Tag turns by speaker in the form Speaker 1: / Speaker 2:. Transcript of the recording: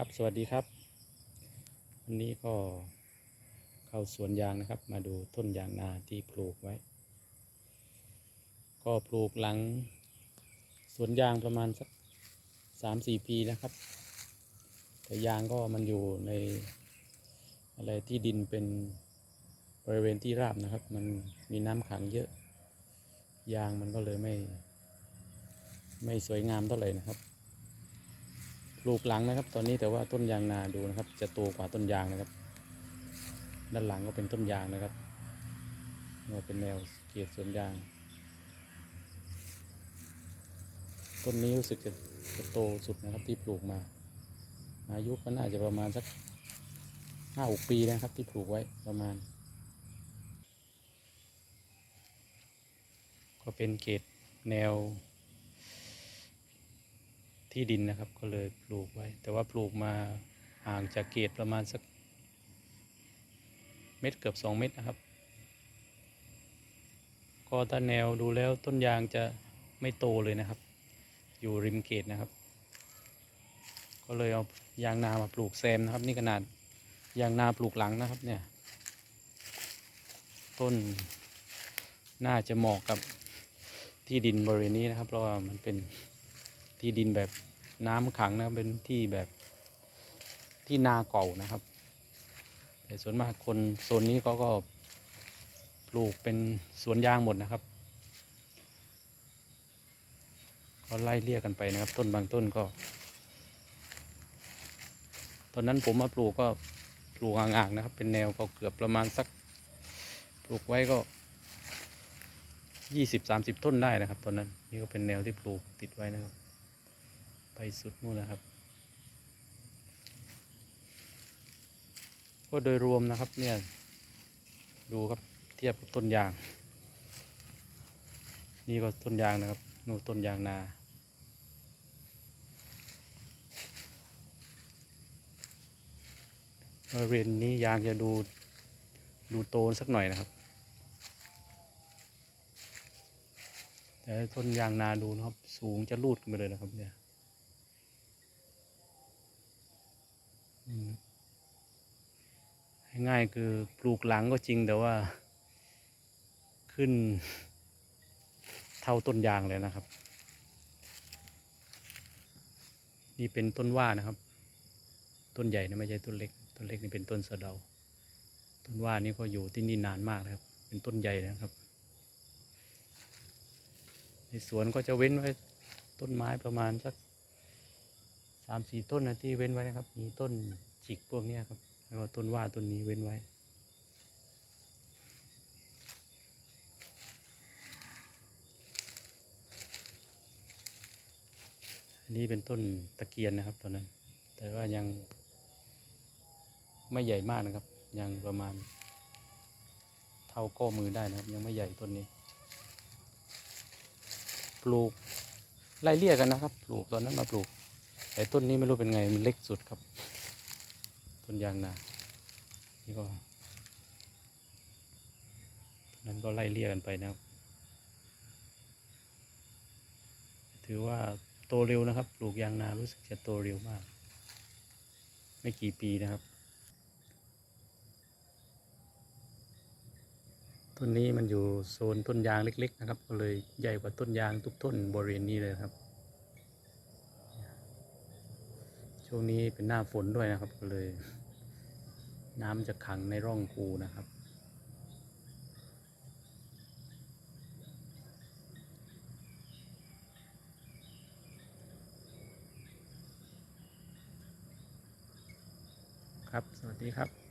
Speaker 1: ครับสวัสดีครับ วันนี้ก็เข้าสวนยางนะครับ มาดูต้นยางนาที่ปลูกไว้ ก็ปลูกหลังสวนยางประมาณสักสามสี่ปีแล้วครับ แต่ยางก็มันอยู่ในอะไรที่ดินเป็นบริเวณที่ราบนะครับ มันมีน้ำขังเยอะ ยางมันก็เลยไม่ ไม่สวยงามเท่าไหร่นะครับ ลูกหลังนะครับ ตอนนี้แต่ว่าต้นยางนาดูนะครับ จะโตกว่าต้นยางนะครับ ด้านหลังก็เป็นต้นยางนะครับก็เป็นแนวเกียรสวนยาง ต้นนี้รู้สึกจะจะโตสุดนะครับที่ปลูกมา อายุก็น่าจะประมาณสักห้าหกปีนะครับ ที่ปลูกไว้ประมาณ ก็เป็นเกตแนว ที่ดินนะครับ ก็เลยปลูกไว้ แต่ว่าปลูกมาห่างจากเกตประมาณสักเม็ดเกือบสองเม็ดนะครับ ก็ถ้าแนวดูแล้วต้นยางจะไม่โตเลยนะครับ อยู่ริมเกตนะครับ ก็เลยเอายางนามาปลูกแซมนะครับ นี่ขนาดยางนาปลูกหลังนะครับเนี่ย ต้นน่าจะเหมาะกับที่ดินบริเวณนี้นะครับ เพราะว่ามันเป็นที่ดินแบบ น้ำขังนะครับเป็นที่แบบที่นาเก่านะครับ แต่ส่วนมากคนโซนนี้เขาก็ปลูกเป็นสวนยางหมดนะครับก็ไล่เรียกกันไปนะครับ ต้นบางต้นก็ ตอนนั้นผมมาปลูกก็ปลูกอ่างๆนะครับ เป็นแนวก็เกือบประมาณสัก ปลูกไว้ก็ยี่สิบสามสิบต้นได้นะครับ ตอนนั้นนี่ก็เป็นแนวที่ปลูกติดไว้นะครับ ไปสุดนู่นนะครับ ก็โดยรวมนะครับเนี่ย ดูครับเทียบกับต้นยาง นี่ก็ต้นยางนะครับนู่นต้นยางนา บริเวณนี้ยางจะดูดูโตสักหน่อยนะครับแต่ต้นยางนาดูนะครับ สูงจะรูดขึ้นไปเลยนะครับเนี่ย อืม ง่ายคือปลูกหลังก็จริงแต่ว่า ขึ้น เท่าต้นยางเลยนะครับ นี่เป็นต้นว่านะครับ ต้นใหญ่นะไม่ใช่ต้นเล็ก ต้นเล็กนี่เป็นต้นสะเดา ต้นว่านี่ก็อยู่ที่นี่นานมากนะครับ เป็นต้นใหญ่นะครับ ในสวนก็จะเว้นไว้ต้นไม้ประมาณสัก สามสี่ต้นนะที่เว้นไว้นะครับ มีต้นจิกพวกนี้ครับแล้วต้นว่าต้นนี้เว้นไว้อันนี้เป็นต้นตะเกียนนะครับตอนนั้น แต่ว่ายังไม่ใหญ่มากนะครับ ยังประมาณเท่าก้อมือได้นะครับ ยังไม่ใหญ่ต้นนี้ ปลูกไล่เลี่ยกันนะครับ ปลูกตอนนั้นมาปลูก แต่ต้นนี้ไม่รู้เป็นไงมันเล็กสุดครับ ต้นยางนานี่ก็นั้นก็ไล่เลี่ยกันไปนะครับ ถือว่าโตเร็วนะครับ ปลูกยางนารู้สึกจะโตเร็วมาก ไม่กี่ปีนะครับ ต้นนี้มันอยู่โซนต้นยางเล็ก ๆ นะครับ ก็เลยใหญ่กว่าต้นยางทุกต้นบริเวณนี้เลยครับ ช่วงนี้เป็นหน้าฝนด้วยนะครับก็เลย น้ำจะขังในร่องคูนะครับ ครับ สวัสดีครับ